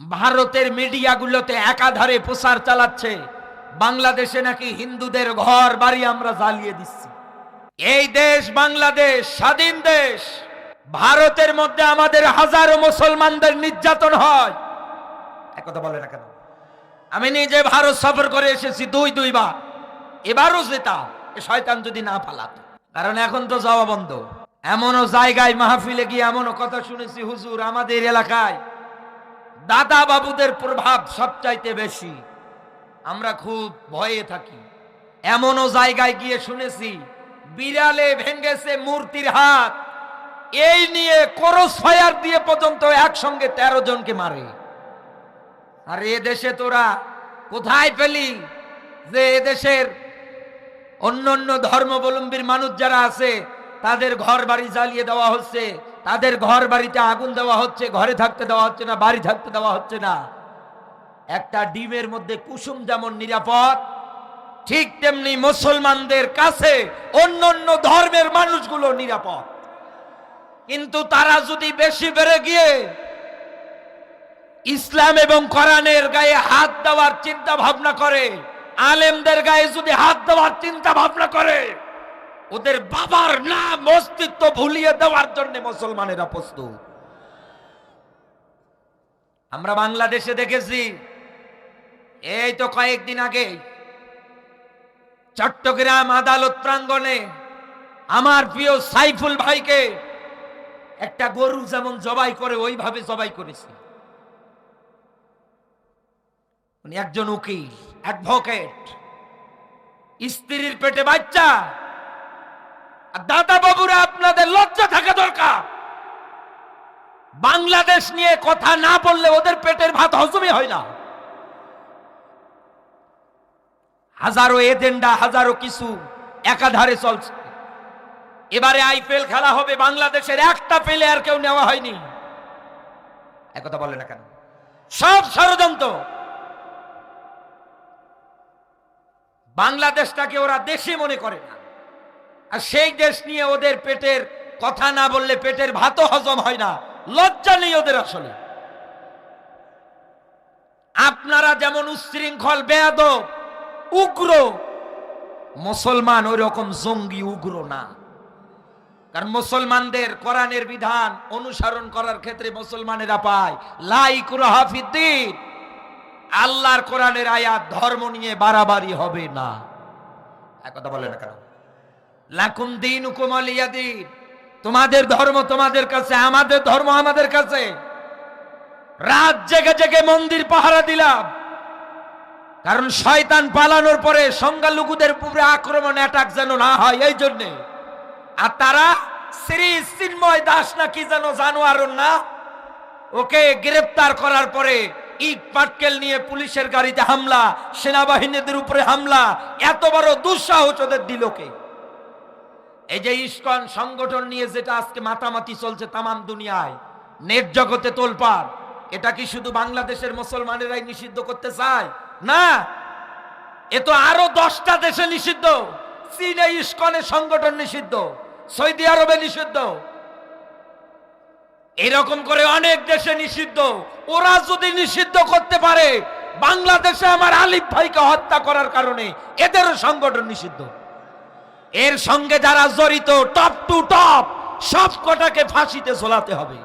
ভারতের মিডিয়াগুলোতে একাধারে প্রচার চালাচ্ছে, বাংলাদেশে নাকি হিন্দুদের ঘর বাড়ি আমরা জ্বালিয়ে দিচ্ছি। এই দেশ বাংলাদেশ, স্বাধীন দেশ, ভারতের মধ্যে আমাদের হাজারো মুসলমানদের নির্যাতন হয়। একথা বলে না কেন? আমি নিজে ভারত সফর করে এসেছি দুই দুইবার। এবারও যেতাম এ শয়তান যদি না পালাতো। কারণ এখন তো যাওয়া বন্ধ এমনও জায়গায় মাহফিলে গিয়ে এমনও কথা শুনেছি, হুজুর, আমাদের এলাকায় দাদা বাবুদের প্রভাব সবচাইতে বেশি। আমরা খুব ভয়ে থাকি। এমনও জায়গায় গিয়ে শুনেছি, বিড়ালে ভেঙ্গেছে মূর্তির হাত। এই নিয়ে করস ফায়ার দিয়ে পর্যন্ত একসঙ্গে তেরো জনকে মারে। আর এ দেশে তোরা কোথায় পেলি যে এদেশের অন্য অন্য ধর্মাবলম্বীর মানুষ যারা আছে, তাদের ঘর বাড়ি জ্বালিয়ে দেওয়া হচ্ছে? তাদের ঘর বাড়িতে আগুন দেওয়া হচ্ছে, ঘরে থাকতে দেওয়া হচ্ছে না, বাড়ি থাকতে দেওয়া হচ্ছে না। একটা ডিমের মধ্যে কুসুম যেমন নিরাপদ, ঠিক তেমনি মুসলমানদের কাছে অন্য অন্য ধর্মের মানুষগুলো নিরাপদ। কিন্তু তারা যদি বেশি বেড়ে গিয়ে ইসলাম এবং কোরআনের গায়ে হাত দেওয়ার চিন্তা ভাবনা করে, আলেমদের গায়ে যদি হাত দেওয়ার চিন্তা ভাবনা করে ওদের বাবার নাম অস্তিত্ব ভুলিয়ে দেওয়ার জন্য মুসলমানেরা প্রস্তুত। আমরা বাংলাদেশে দেখেছি, এই তো কয়েকদিন আগে চট্টগ্রাম আদালত প্রাঙ্গণে আমার প্রিয় সাইফুল ভাইকে একটা গরু যেমন জবাই করে, ওইভাবে জবাই করেছে। উনি একজন উকিল, অ্যাডভোকেট, স্ত্রীর পেটে বাচ্চা দাদা বাবুরা, আপনাদের লজ্জা থাকা দরকার। বাংলাদেশ নিয়ে কথা না বললে ওদের পেটের ভাত হজমই হয় না। হাজারো এজেন্ডা, হাজারো কিছু একাধারে চলছে। এবারে আইপিএল খেলা হবে, বাংলাদেশের একটা প্লেয়ার কেউ নেওয়া হয়নি। একথা বলে না কেন? সব ষড়যন্ত্র। বাংলাদেশটাকে ওরা দেশে মনে করে না। আর সেই দেশ নিয়ে ওদের পেটের কথা না বললে পেটের ভাতও হজম হয় না। লজ্জা নেই ওদের আসলে। আপনারা যেমন উচ্ছৃঙ্খল বেয়াদ উগ্র, মুসলমান ওই রকম জঙ্গি, উগ্র না। কারণ মুসলমানদের কোরআনের বিধান অনুসরণ করার ক্ষেত্রে মুসলমানেরা পায়। লাইক হাফিদ্দিন, আল্লাহর কোরআনের আয়াত ধর্ম নিয়ে বাড়াবাড়ি হবে না। কথা বলে না কেন? লাকুম দিন। তোমাদের ধর্ম তোমাদের কাছে, আমাদের ধর্ম আমাদের কাছে। রাত জেগে জেগে মন্দির পাহারা দিলাম। কারণ শয়তান পালানোর পরে সংখ্যালঘুদের উপরে আক্রমণ অ্যাটাক যেন না হয়, এই জন্যে। আর তারা শ্রী চিন্ময় দাস না কি যেন জানোয়ার না, ওকে গ্রেপ্তার করার পরে ইট পাটকেল নিয়ে পুলিশের গাড়িতে হামলা, সেনাবাহিনীদের উপরে হামলা, এত বড় দুঃসাহস ওদের দিল কে? এই যে ইস্কন সংগঠন নিয়ে যেটা আজকে মাতামাতি চলছে তামাম দুনিয়ায়, নেট জগতে তোলপাড়, এটা কি শুধু বাংলাদেশের মুসলমানেরাই নিষিদ্ধ করতে চায়? না, এ তো আরও দশটা দেশে নিষিদ্ধ, চীনে ইস্কনের সংগঠন নিষিদ্ধ, সৌদি আরবে নিষিদ্ধ। এরকম করে অনেক দেশে নিষিদ্ধ, ওরা যদি নিষিদ্ধ করতে পারে, বাংলাদেশে আমার আলিফ ভাইকে হত্যা করার কারণে এদেরও সংগঠন নিষিদ্ধ। এর সঙ্গে যারা জড়িত, টপ টু টপ, সব কটাকে ফাঁসিতে ঝোলাতে হবে।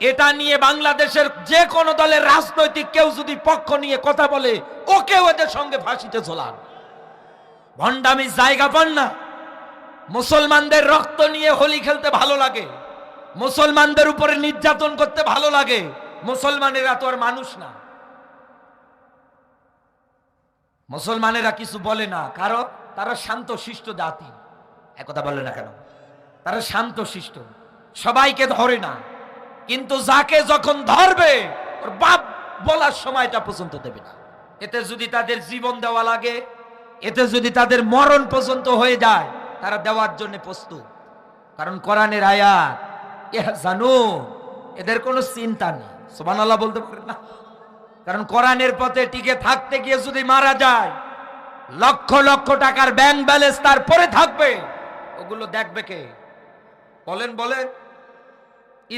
এটা নিয়ে বাংলাদেশের যে কোনো দলের রাজনৈতিক কেউ যদি পক্ষ নিয়ে কথা বলে, ওকেও এদের সঙ্গে ফাঁসিতে ঝোলান। ভণ্ডামি জায়গা পান না। মুসলমানদের রক্ত নিয়ে হোলি খেলতে ভালো লাগে। মুসলমানদের উপরে নির্যাতন করতে ভালো লাগে। মুসলমানেরা তো আর মানুষ না। মুসলমানেরা কিছু বলে না। কারণ তারা শান্ত, শিষ্ট জাতি। একথা বলে না কেন? তারা শান্ত, শিষ্ট। সবাইকে ধরে না। কিন্তু যাকে যখন ধরবে, ওর বাপ বলার সময়টা পর্যন্ত দেবে না। এতে যদি তাদের জীবন দেওয়া লাগে, এতে যদি তাদের মরণ পর্যন্ত হয়ে যায়, তারা দেওয়ার জন্য প্রস্তুত। কারণ কোরআনের আয়াত জানো এদের কোনো চিন্তা নেই। সোমান বলতে পারে না। কারণ কোরআনের পথে টিকে থাকতে গিয়ে যদি মারা যায় লক্ষ লক্ষ টাকার ব্যাংক ব্যালেন্স তার পরে থাকবে। ওগুলো দেখবে কে? বলেন বলেন।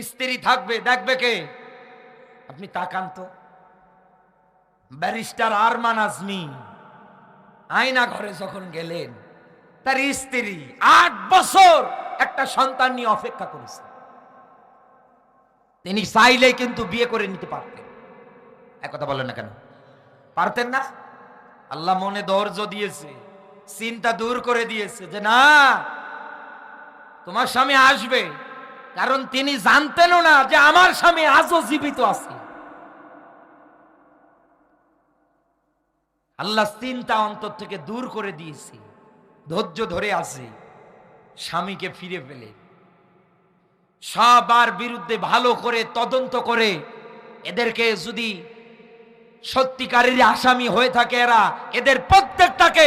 স্ত্রী থাকবে, দেখবে কে? আপনি তাকান তো। ব্যারিস্টার আরমান আজমি আয়না ঘরে যখন গেলেন, তার স্ত্রী আট বছর একটা সন্তান নিয়ে অপেক্ষা করেছে। তিনি চাইলে কিন্তু বিয়ে করে নিতে পারতেন। এক কথা বলেন না কেন? পারতেন না? আল্লাহ মনে ধৈর্য দিয়েছে, চিন্তা দূর করে দিয়েছে যে না, তোমার স্বামী আসবে। কারণ তিনি জানতেনও না যে আমার স্বামী আজও জীবিত আছে। আল্লাহ চিন্তা অন্তর থেকে দূর করে দিয়েছে, ধৈর্য ধরে আছে, স্বামীকে ফিরে পেলে। সবার বিরুদ্ধে ভালো করে তদন্ত করে, এদেরকে যদি সত্যিকারের আসামি হয়ে থাকে এরা। এদের প্রত্যেকটাকে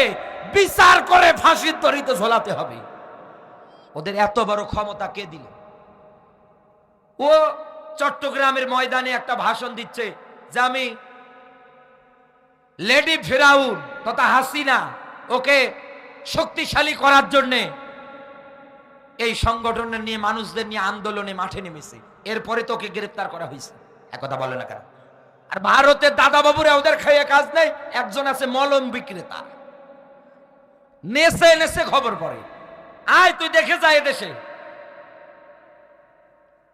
বিচার করে ফাঁসির তরিতে ঝোলাতে হবে। ওদের এত বড় ক্ষমতা কে দিল? ও চট্টগ্রামের ময়দানে একটা ভাষণ দিচ্ছে যে আমি লেডি ফেরাউন তথা হাসিনা, ওকে শক্তিশালী করার জন্যে এই সংগঠনের নিয়ে, মানুষদের নিয়ে আন্দোলনে মাঠে নেমেছে। এরপরে তোকে গ্রেফতার করা হয়েছে। একথা বলে না কেন? আর ভারতের দাদা বাবুরা ওদের খেয়ে কাজ নেই, একজন আছে মলম বিক্রেতা। নেসে নেসে খবর পড়ে। আয়, তুই দেখে যা দেশে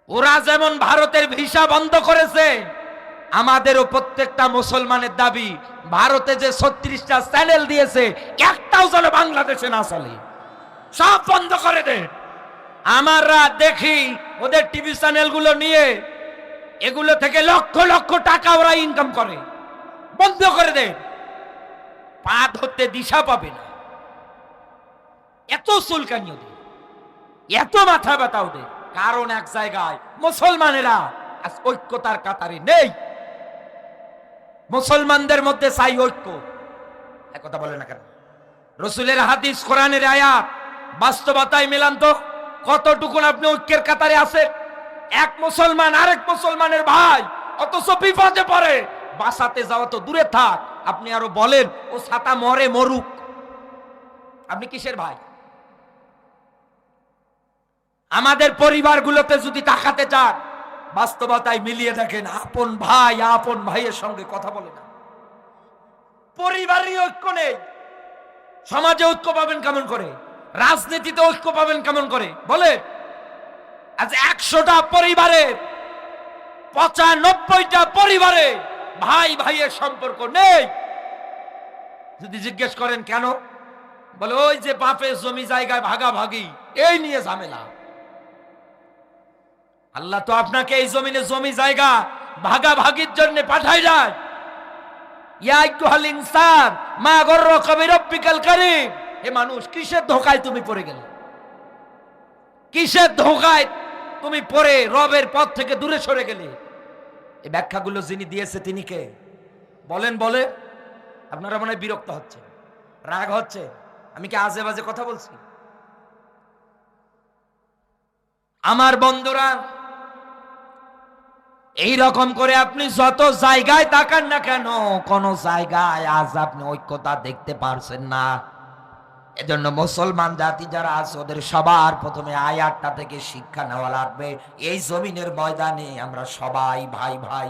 ওরা যেমন ভারতের ভিসা বন্ধ করেছে, আমাদেরও প্রত্যেকটা মুসলমানের দাবি, ভারতে যে ছত্রিশটা চ্যানেল দিয়েছে, একটাও যেন বাংলাদেশে না চলে। সব বন্ধ করে দে। আমাররা দেখি ওদের টিভি চ্যানেলগুলো নিয়ে এগুলো থেকে লক্ষ লক্ষ টাকা ওরা ইনকাম করে। বন্ধ করে দে পা ধরতে দিশা পাবে না। এত চুলকানি ওদের। এত মাথা ব্যথা ওদের। কারণ এক জায়গায় মুসলমানেরা আজ ঐক্যতার কাতারে নেই। মুসলমানদের মধ্যে চাই ঐক্য। কথা বলে না কেন? রসুলের হাদিস, কোরআনের আয়াত, বাস্তবতায় মেলান তো কতটুকুন আপনি ঐক্যের কাতারে আছেন? এক মুসলমান আরেক মুসলমানের ভাই, অথচ বিপদে পড়ে। বাসাতে যাওয়া তো দূরে থাক, আপনি আরও বলেন, ও ছাতা মরে মরুক। আপনি কিসের ভাই? আমাদের পরিবারগুলোতে যদি তাকাতে চান, বাস্তবতায় মিলিয়ে দেখেন, আপন ভাই, আপন ভাইয়ের সঙ্গে কথা বলে না। পরিবারই ঐক্য নেই, সমাজে ঐক্য পাবেন কেমন করে? রাজনীতিতে ঐক্য পাবেন কেমন করে? বলে আজ একশোটা পরিবারে, পঁচানব্বইটা পরিবারে ভাই ভাইয়ের সম্পর্ক নেই। যদি জিজ্ঞেস করেন কেন? বলে, ওই যে বাপের জমি জায়গায় ভাগাভাগি, এই নিয়ে ঝামেলা। আল্লাহ তো আপনাকে এই জমিনে জমি জায়গা ভাগাভাগির জন্য পাঠাই যায় ইনসান, মা গররকা বিরাব্বিকাল কারীম। হে মানুষ কিসের ধোকায় তুমি পড়ে গেলে? কিসের ধোকায় তুমি পরে রবের পথ থেকে দূরে সরে গেলে। এই ব্যাখ্যাগুলো যিনি দিয়েছে তিনি কে? বলেন, বলে। আপনারা মনে বিরক্ত হচ্ছে রাগ হচ্ছে। আমি কি আজে বাজে কথা বলছি? আমার বন্ধুরা, এই রকম করে আপনি যত জায়গায় তাকান না কেন, কোন জায়গায় আজ আপনি ঐক্যতা দেখতে পারছেন না। এজন্য মুসলমান জাতি যারা আছে, ওদের সবার প্রথমে আয়াতটা থেকে শিক্ষা নেওয়া লাগবে। এই জমিনের ময়দানে আমরা সবাই ভাই ভাই